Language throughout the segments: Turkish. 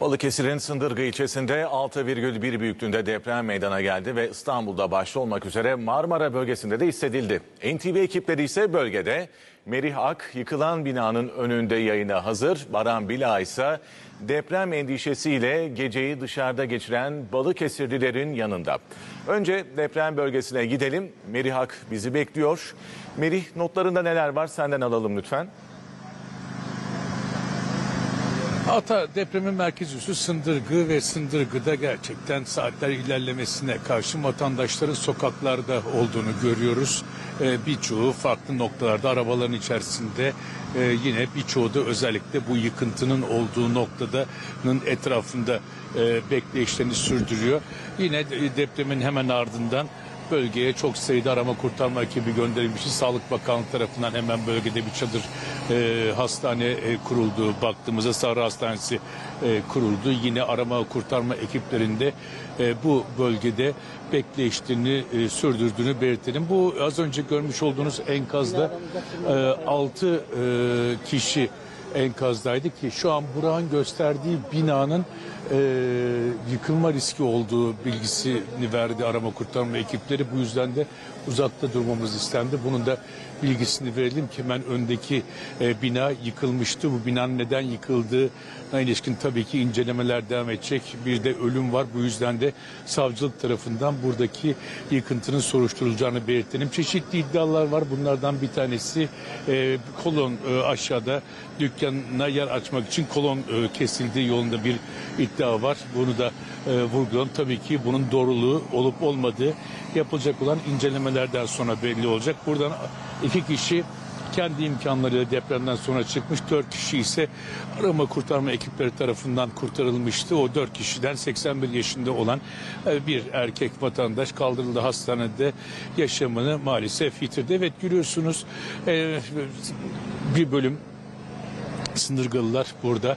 Balıkesir'in Sındırgı ilçesinde 6,1 büyüklüğünde deprem meydana geldi ve İstanbul'da başta olmak üzere Marmara bölgesinde de hissedildi. NTV ekipleri ise bölgede Merih Ak yıkılan binanın önünde yayına hazır. Baran Bila ise deprem endişesiyle geceyi dışarıda geçiren Balıkesirlilerin yanında. Önce deprem bölgesine gidelim. Merih Ak bizi bekliyor. Merih notlarında neler var senden alalım lütfen. Ata depremin merkez üssü Sındırgı ve Sındırgı'da gerçekten saatler ilerlemesine karşı vatandaşların sokaklarda olduğunu görüyoruz. Ee, birçoğu farklı noktalarda arabaların içerisinde e, yine birçoğu da özellikle bu yıkıntının olduğu noktadanın etrafında e, bekleyişlerini sürdürüyor. Yine de- depremin hemen ardından bölgeye çok sayıda arama kurtarma ekibi gönderilmişti. Sağlık Bakanlığı tarafından hemen bölgede bir çadır e, hastane e, kuruldu. Baktığımızda Sarı Hastanesi e, kuruldu. Yine arama kurtarma ekiplerinde e, bu bölgede bekleyişlerini e, sürdürdüğünü belirtelim. Bu az önce görmüş olduğunuz enkazda e, 6 kişi enkazdaydı ki şu an Burak'ın gösterdiği binanın e, yıkılma riski olduğu bilgisini verdi arama kurtarma ekipleri. Bu yüzden de uzakta durmamız istendi. Bunun da bilgisini verelim ki hemen öndeki e, bina yıkılmıştı. Bu binanın neden yıkıldığına ilişkin tabii ki incelemeler devam edecek. Bir de ölüm var. Bu yüzden de savcılık tarafından buradaki yıkıntının soruşturulacağını belirtelim. Çeşitli iddialar var. Bunlardan bir tanesi e, kolon e, aşağıda dükkanına yer açmak için kolon e, kesildiği yolunda bir iddia var. Bunu da e, vurgulayalım. Tabii ki bunun doğruluğu olup olmadığı yapılacak olan incelemelerden sonra belli olacak. Buradan iki kişi kendi imkanlarıyla depremden sonra çıkmış. Dört kişi ise arama kurtarma ekipleri tarafından kurtarılmıştı. O dört kişiden 81 yaşında olan e, bir erkek vatandaş kaldırıldı hastanede yaşamını maalesef yitirdi. Evet görüyorsunuz e, bir bölüm Sındırgalılar burada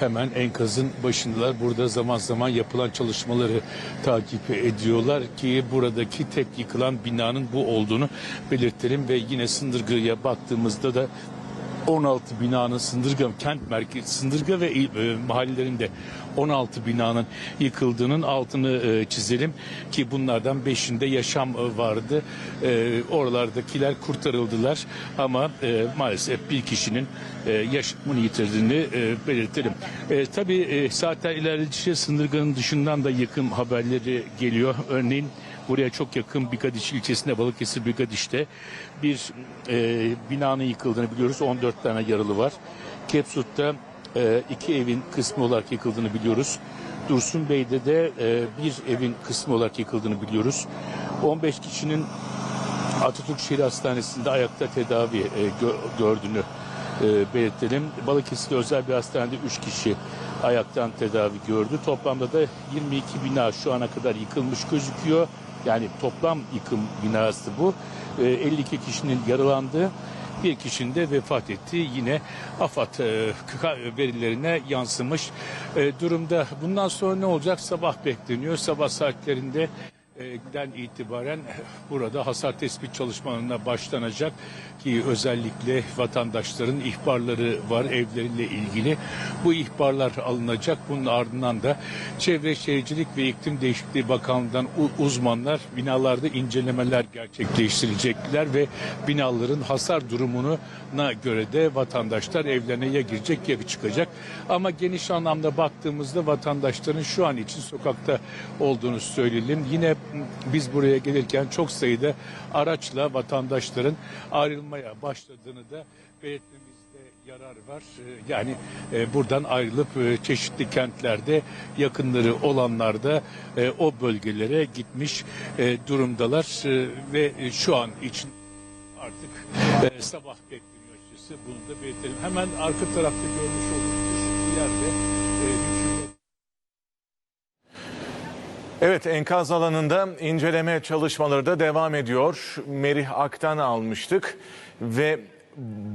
hemen enkazın başındalar. Burada zaman zaman yapılan çalışmaları takip ediyorlar ki buradaki tek yıkılan binanın bu olduğunu belirtelim ve yine Sındırgı'ya baktığımızda da 16 binanın Sındırga kent merkezi Sındırga ve e, mahallelerinde 16 binanın yıkıldığının altını e, çizelim ki bunlardan 5'inde yaşam e, vardı. E, oralardakiler kurtarıldılar ama e, maalesef bir kişinin e, yaşamını yitirdiğini e, belirtelim. E, tabii e, saatler ilerledikçe Sındırga'nın dışından da yakın haberleri geliyor. Örneğin Buraya çok yakın Bigadiş ilçesinde Balıkesir Bigadiş'te bir e, binanın yıkıldığını biliyoruz. 14 tane yaralı var. Kepsut'ta e, iki evin kısmı olarak yıkıldığını biliyoruz. Dursun Bey'de de e, bir evin kısmı olarak yıkıldığını biliyoruz. 15 kişinin Atatürk Şehir Hastanesi'nde ayakta tedavi e, gö- gördüğünü e, belirtelim. Balıkesir'de özel bir hastanede 3 kişi ayaktan tedavi gördü. Toplamda da 22 bina şu ana kadar yıkılmış gözüküyor. Yani toplam yıkım binası bu. E, 52 kişinin yaralandığı bir kişinin de vefat ettiği yine AFAD e, verilerine yansımış e, durumda. Bundan sonra ne olacak? Sabah bekleniyor. Sabah saatlerinde den itibaren burada hasar tespit çalışmalarına başlanacak ki özellikle vatandaşların ihbarları var evleriyle ilgili. Bu ihbarlar alınacak. Bunun ardından da Çevre Şehircilik ve İklim Değişikliği Bakanlığı'ndan uzmanlar binalarda incelemeler gerçekleştirecekler ve binaların hasar durumuna göre de vatandaşlar evlerine ya girecek ya çıkacak. Ama geniş anlamda baktığımızda vatandaşların şu an için sokakta olduğunu söyleyelim. Yine biz buraya gelirken çok sayıda araçla vatandaşların ayrılmaya başladığını da belirtmemizde yarar var. Ee, Yani e, buradan ayrılıp e, çeşitli kentlerde yakınları olanlar da e, o bölgelere gitmiş durumdalar ve şu an için artık sabah bekleniyor açıkçası. Bunu da belirtelim. Hemen arka tarafta görmüş olduğunuz ışıklı yerde Evet enkaz alanında inceleme çalışmaları da devam ediyor. Merih Ak'tan almıştık ve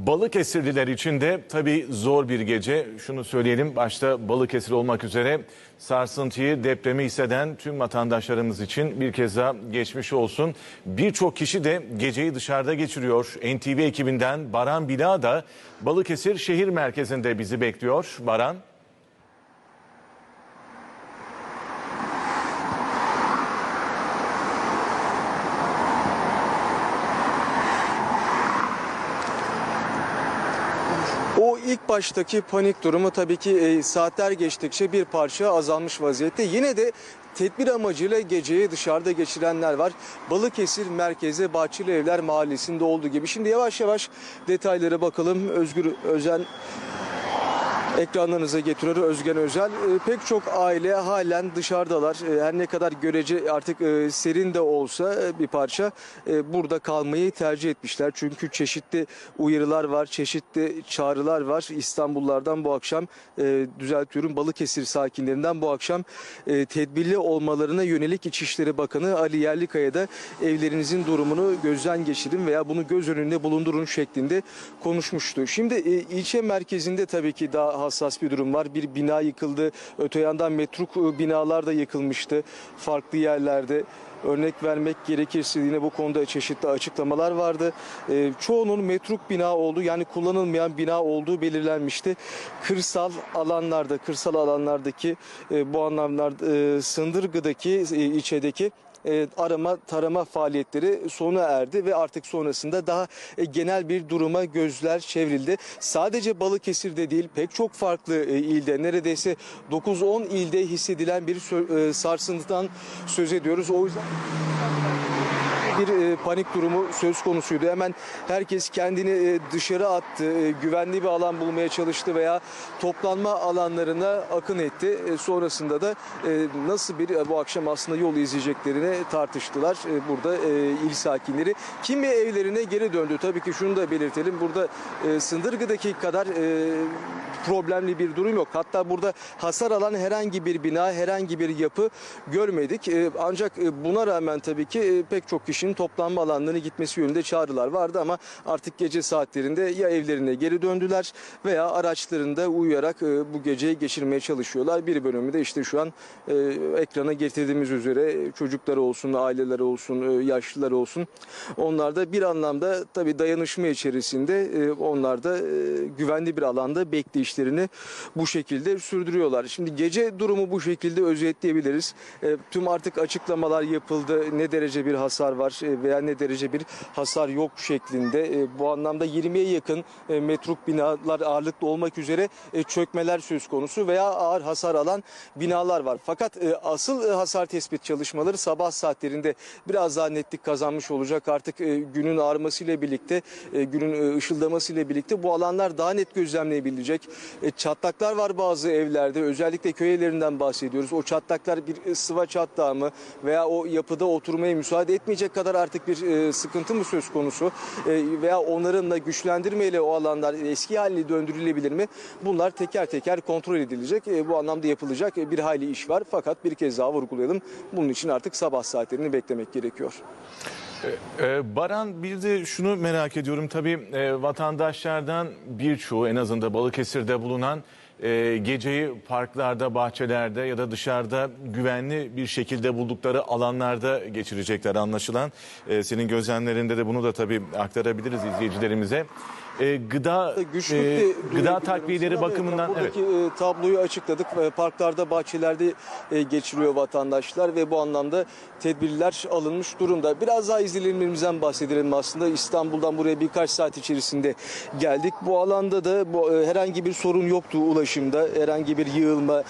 Balıkesirliler için de tabii zor bir gece. Şunu söyleyelim başta Balıkesir olmak üzere sarsıntıyı depremi hisseden tüm vatandaşlarımız için bir kez daha geçmiş olsun. Birçok kişi de geceyi dışarıda geçiriyor. NTV ekibinden Baran Bila da Balıkesir şehir merkezinde bizi bekliyor. Baran. İlk baştaki panik durumu tabii ki e, saatler geçtikçe bir parça azalmış vaziyette. Yine de tedbir amacıyla geceyi dışarıda geçirenler var. Balıkesir merkezi Bahçeli Evler Mahallesi'nde olduğu gibi. Şimdi yavaş yavaş detaylara bakalım. Özgür Özen ekranlarınıza getiriyor Özgen Özel. Ee, pek çok aile halen dışarıdalar. Ee, her ne kadar görece artık e, serin de olsa e, bir parça e, burada kalmayı tercih etmişler. Çünkü çeşitli uyarılar var, çeşitli çağrılar var. İstanbullardan bu akşam düzeltiyorum Balıkesir sakinlerinden bu akşam tedbirli olmalarına yönelik İçişleri Bakanı Ali Yerlikaya da evlerinizin durumunu gözden geçirin veya bunu göz önünde bulundurun şeklinde konuşmuştu. Şimdi ilçe merkezinde tabii ki daha hassas bir durum var. Bir bina yıkıldı. Öte yandan metruk binalar da yıkılmıştı farklı yerlerde. Örnek vermek gerekirse yine bu konuda çeşitli açıklamalar vardı. E, çoğunun metruk bina olduğu yani kullanılmayan bina olduğu belirlenmişti. Kırsal alanlarda, kırsal alanlardaki e, bu anlamlarda e, Sındırgı'daki e, ilçedeki e, arama tarama faaliyetleri sona erdi ve artık sonrasında daha e, genel bir duruma gözler çevrildi. Sadece Balıkesir'de değil pek çok farklı e, ilde neredeyse 9-10 ilde hissedilen bir sarsıntıdan söz ediyoruz. O yüzden bir e, panik durumu söz konusuydu. Hemen herkes kendini e, dışarı attı, e, güvenli bir alan bulmaya çalıştı veya toplanma alanlarına akın etti. Sonrasında da nasıl bir bu akşam aslında yol izleyeceklerini tartıştılar burada il sakinleri. Kimi evlerine geri döndü. Tabii ki şunu da belirtelim. Burada Sındırgı'daki kadar problemli bir durum yok. Hatta burada hasar alan herhangi bir bina, herhangi bir yapı görmedik. Ancak buna rağmen tabii ki pek çok kişinin toplanma alanlarına gitmesi yönünde çağrılar vardı ama artık gece saatlerinde ya evlerine geri döndüler veya araçlarında uyuyarak e, bu geceyi geçirmeye çalışıyorlar. Bir bölümü de işte şu an e, ekrana getirdiğimiz üzere çocuklar olsun, aileler olsun, e, yaşlılar olsun. Onlar da bir anlamda tabii dayanışma içerisinde onlar da güvenli bir alanda bekleyişlerini bu şekilde sürdürüyorlar. Şimdi gece durumu bu şekilde özetleyebiliriz. Tüm artık açıklamalar yapıldı. Ne derece bir hasar var e, veya ne derece bir hasar yok şeklinde. E, bu anlamda 20'ye yakın e, metruk binalar ağırlıklı olmak üzere çökmeler söz konusu veya ağır hasar alan binalar var. Fakat asıl hasar tespit çalışmaları sabah saatlerinde biraz daha netlik kazanmış olacak. Artık günün ağarmasıyla birlikte, günün ışıldamasıyla birlikte bu alanlar daha net gözlemleyebilecek. Çatlaklar var bazı evlerde. Özellikle köy evlerinden bahsediyoruz. O çatlaklar bir sıva çatlağı mı veya o yapıda oturmaya müsaade etmeyecek kadar artık bir e, sıkıntı mı söz konusu E, veya onların da güçlendirmeyle o alanlar eski haline döndürülebilir mi? Bunlar teker teker kontrol edilecek. E, bu anlamda yapılacak e, bir hayli iş var. Fakat bir kez daha vurgulayalım. Bunun için artık sabah saatlerini beklemek gerekiyor. Ee, Baran bir de şunu merak ediyorum tabii e, vatandaşlardan birçoğu en azından Balıkesir'de bulunan e, geceyi parklarda, bahçelerde ya da dışarıda güvenli bir şekilde buldukları alanlarda geçirecekler anlaşılan. E, senin gözlemlerinde de bunu da tabii aktarabiliriz izleyicilerimize. E, gıda e, de gıda takviyeleri bakımından evet. Buradaki e, tabloyu açıkladık. E, Parklarda, bahçelerde e, geçiriyor vatandaşlar ve bu anlamda tedbirler alınmış durumda. Biraz daha izlenimlerimizden bahsedelim aslında. İstanbul'dan buraya birkaç saat içerisinde geldik. Bu alanda da bu, e, herhangi bir sorun yoktu ulaşımda. Herhangi bir yığılma,